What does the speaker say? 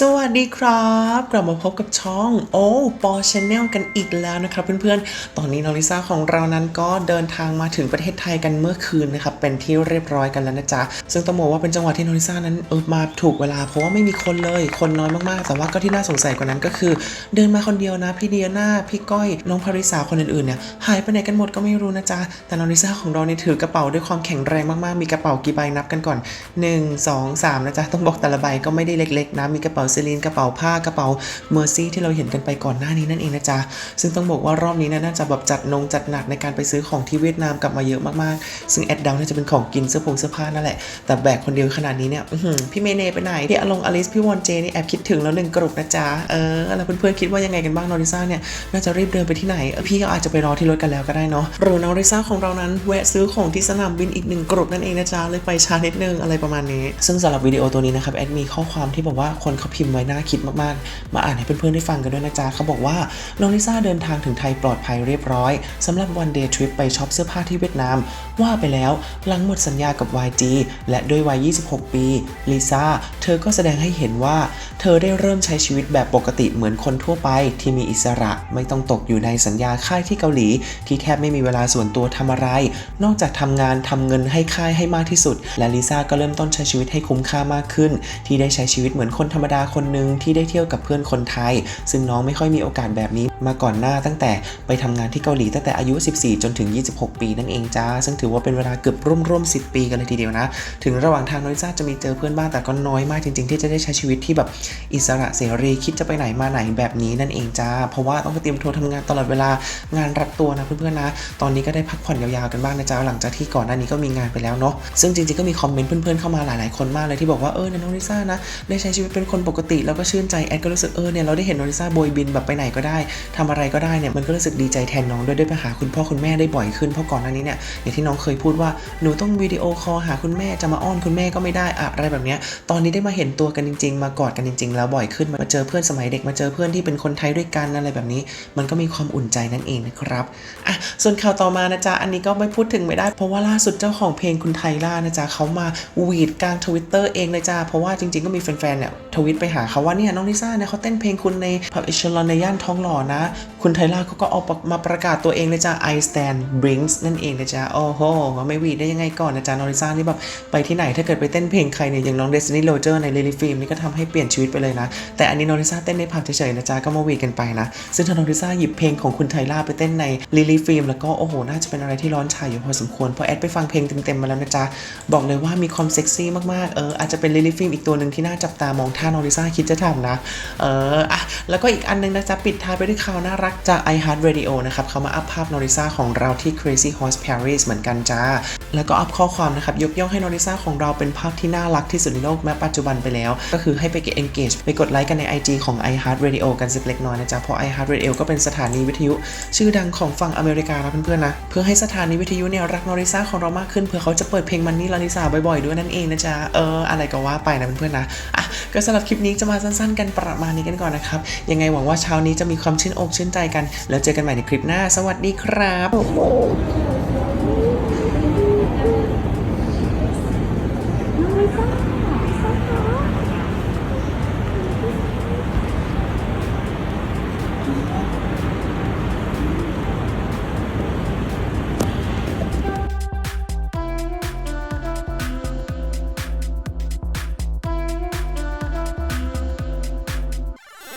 สวัสดีครับ กลับมาพบกับช่องโอ้ปอชแนลกันอีกแล้วนะครับ เพื่อนๆ ตอนนี้น้องลิซ่าของเรานั้นก็เดินทางมาถึงประเทศไทยกันเมื่อคืนนะครับเป็นที่เรียบร้อยกันแล้วนะจ๊ะ ซึ่งต้องบอกว่าเป็นจังหวะที่น้องลิซ่านั้นเออมาถูกเวลาเพราะว่าไม่มีคนเลย คนน้อยมากๆ แต่ว่าก็ที่น่าสงสัยกว่านั้นก็คือ เดินมาคนเดียวนะพี่เดียนาพี่ก้อยน้องพาริสาคนอื่นๆเนี่ยหายไปไหนกันหมดก็ไม่รู้นะจ๊ะแต่น้องลิซ่าของเราเนี่ยถือกระเป๋าด้วยความแข็งแรงมากๆมีกระเป๋ากี่ใบนับกันก่อน 1 2 3นะจ๊ะต้องบอกแต่ละใบก็ไม่ได้เล็กๆนะมีกระเป๋าเซลีนกระเป๋าผ้ากระเป๋าเมอร์ซี่ที่เราเห็นกันไปก่อนหน้านี้นั่นเองนะจ๊ะ ซึ่งต้องบอกว่ารอบนี้นยน่าจะแบบจัดนงจัดหนักในการไปซื้อของที่เวียดนามกลับมาเยอะมากๆ ซึ่งแอดดาวน่าจะเป็นของกินเสื้อผงเสื้อผ้านั่นแหละ แต่แบกคนเดียวขนาดนี้เนี่ยพี่เมเน่ไปไหนพี่อลงอลิสพี่วอนเจนี่แอบคิดถึงแล้วหนึ่งกรุบนะจ๊ะเออแล้วเพื่อนๆคิดว่ายังไงกันบ้างนอริซ่าเนี่ยน่าจะรีบเดินไปที่ไหนพี่ก็อาจจะไปรอที่รถกันแล้วก็ได้เนาะหรือนอริซ่าของเรานั้นแวะซื้อของที่สนามบินอีกหนึ่งกรุบนั่นเองนะจ๊ะเลยไปช้านิดนึงอะไรประมาณนี้ ซึ่งสำหรับวิดีโอตัวนี้นะครับแอดมีข้อความที่บอกว่าคนเขาพิมพ์ไว้น่าคิดมากๆ มาอ่านให้เพื่อนๆได้ฟังกันด้วยนะจ๊ะเขาบอกว่าน้องลิซ่าเดินทางถึงไทยปลอดภัยเรียบร้อยสำหรับวันเดย์ทริปไปช็อปเสื้อผ้าที่เวียดนาม ว่าไปแล้วหลังหมดสัญญากับ YG และด้วยวัย 26 ปีลิซ่าเธอก็แสดงให้เห็นว่า เธอได้เริ่มใช้ชีวิตแบบปกติเหมือนคนทั่วไป ที่มีอิสระไม่ต้องตกอยู่ในสัญญาค่ายที่เกาหลี ที่แทบไม่มีเวลาส่วนตัวทำอะไร นอกจากทำงานทำเงินให้ค่ายให้มากที่สุด และลิซ่าก็เริ่มต้นใช้ชีวิตให้คุ้มค่ามากขึ้น ที่ได้ใช้ชีวิตเหมือนคนธรรมดาคนหนึ่งที่ได้เที่ยวกับเพื่อนคนไทย ซึ่งน้องไม่ค่อยมีโอกาสแบบนี้มาก่อนหน้าตั้งแต่ไปทำงานที่เกาหลีตั้งแต่อายุ 14 จนถึง 26 ปีนั่นเองจ้า ซึ่งถือว่าเป็นเวลาเกือบร่วมๆ10ปีกันเลยทีเดียวนะ ถึงระหว่างทางน้องลิซ่าจะมีเจอเพื่อนบ้างแต่ก็น้อยมากจริง ๆ ที่จะได้ใช้ชีวิตที่แบบอิสระเสรีคิดจะไปไหนมาไหนแบบนี้นั่นเองจ้า เพราะว่าต้องเตรียมตัวทำงานตลอดเวลางานรัดตัวนะเพื่อนๆนะ ตอนนี้ก็ได้พักผ่อนยาวๆกันบ้างนะจ๊ะหลังจากที่ก่อนหน้านี้ก็มีงานไปแล้วเนาะซึ่งจริงๆก็มีคอมเมนต์เพื่อนๆเข้ามาหลายๆคนมากเลยที่บอกว่าเออน้องลิซ่านะได้ใช้ชีวิตเป็นคนปกติแล้วก็ชื่นใจแอดก็รู้สึกเออเนี่ยเราได้เห็นน้องลิซ่าโบยบินแบบไปไหนก็ได้ทำอะไรก็ได้เนี่ยมันก็รู้สึกดีใจแทนน้องด้วยได้ไปหาคุณพ่อคุณแม่ได้บ่อยขึ้นเพราะก่อนหน้านี้เนี่ยอย่างที่น้องเคยพูดว่าหนูต้องวิดีโอคอลหาคุณแม่จะมาอ้อนคุณแม่ก็ไม่ได้อะอะไรแบบเนี้ยตอนนี้ได้มาเห็นตัวกันจริง ๆ มากอดกันจริง ๆ แล้วบ่อยขึ้นมาเจอเพื่อนสมัยเด็กมาเจอเพื่อนที่เป็นคนไทยด้วยกันอะไรแบบนี้ มันก็มีความอุ่นใจนั่นเองนะครับอะส่วนข่าวต่อมานะจ๊ะอันนี้ก็ไม่พูดถึงไม่ได้ เพราะว่าล่าสุดเจ้าของเพลงคุณไทล่านะจ๊ะเขามาวีดกลางทวิตเตอร์เองเลยจ้าเพราะว่าจริงๆก็มีแฟนๆเนี่ยทวิตไปหาเขาว่าเนี่ยน้องลิซ่าเนี่ยเขาเต้นเพลงคุณในผับเอชลอนในย่านทองหล่อนะ คุณไทล่าเขาก็เอามาประกาศตัวเองเลยจ้า I stand brings นั่นเองนะจ๊ะโอ้โหไม่วีดได้ยังไงก่อนนะจ๊ะน้องลิซ่านี่แบบไปที่ไหนถ้าเกิดไปเต้นเพลงใครเนี่ยอย่างน้องเดซินี่โรเจอร์ในลิลี่ฟิล์มนี่ก็ทำให้เปลี่ยนชีวิตไปเลยนะ แต่อันนี้น้องลิซ่าเต้นในผับเฉยๆนะจ๊ะก็มาวีดกันไปนะ ซึ่งถ้าน้องลิซ่าหยิบเพลงของคุณไทล่าไปเต้นในลิลี่ฟิล์มแล้วก็โอ้โหน่าจะเป็นอะไรที่ร้อนฉายอยู่พอสมควรเพราะแอดไปฟังเพลงเต็มๆมาแล้วนะจ๊ะบอกเลยว่ามีความเซ็กซี่มากๆเอออาจจะเป็นลิลี่ฟิล์มอีกตัวหนึ่งที่น่าจับตามองถ้าน้องลิซ่าคิดจะทำนะ เอออะแล้วก็อีกอันนึงนะจ๊ะ ปิดท้ายไปด้วยข่าวน่ารักจาก iHeart Radio นะครับเขามาอัพภาพน้องลิซ่าของเราที่ Crazy Horse Paris เหมือนกันจ้า แล้วก็อัพข้อความนะครับ ยกย่องให้น้องลิซ่าของเราเป็นภาพที่น่ารักที่สุดในโลกแม้ปัจจุบันไปแล้ว ก็คือให้ไป get engage ไปกดไลค์กันใน IG ของ iHeart Radio กันสักเล็กน้อยนะจ๊ะเพราะ iHeart Radio ก็เป็นสถานีวิทยุ ชื่อดังของฝั่งอเมริกานะเพื่อนๆนะเพื่อให้สถานีวิทยุเนี่ยรักน้องลิซ่าของเรามากขึ้นเพื่อเขาจะเปิดเพลงมันนี่ลาลิซ่าบ่อยๆด้วยนั่นเองนะจ๊ะเอออะไรก็ว่าไปนะเพื่อนๆนะอะ ก็สำหรับคลิปนี้จะมาสั้นๆ กันประมาณนี้กันก่อนนะครับ ยังไงหวังว่าเช้านี้จะมีความชื่นอกชื่นใจกัน แล้วเจอกันใหม่ในคลิปหน้า สวัสดีครับ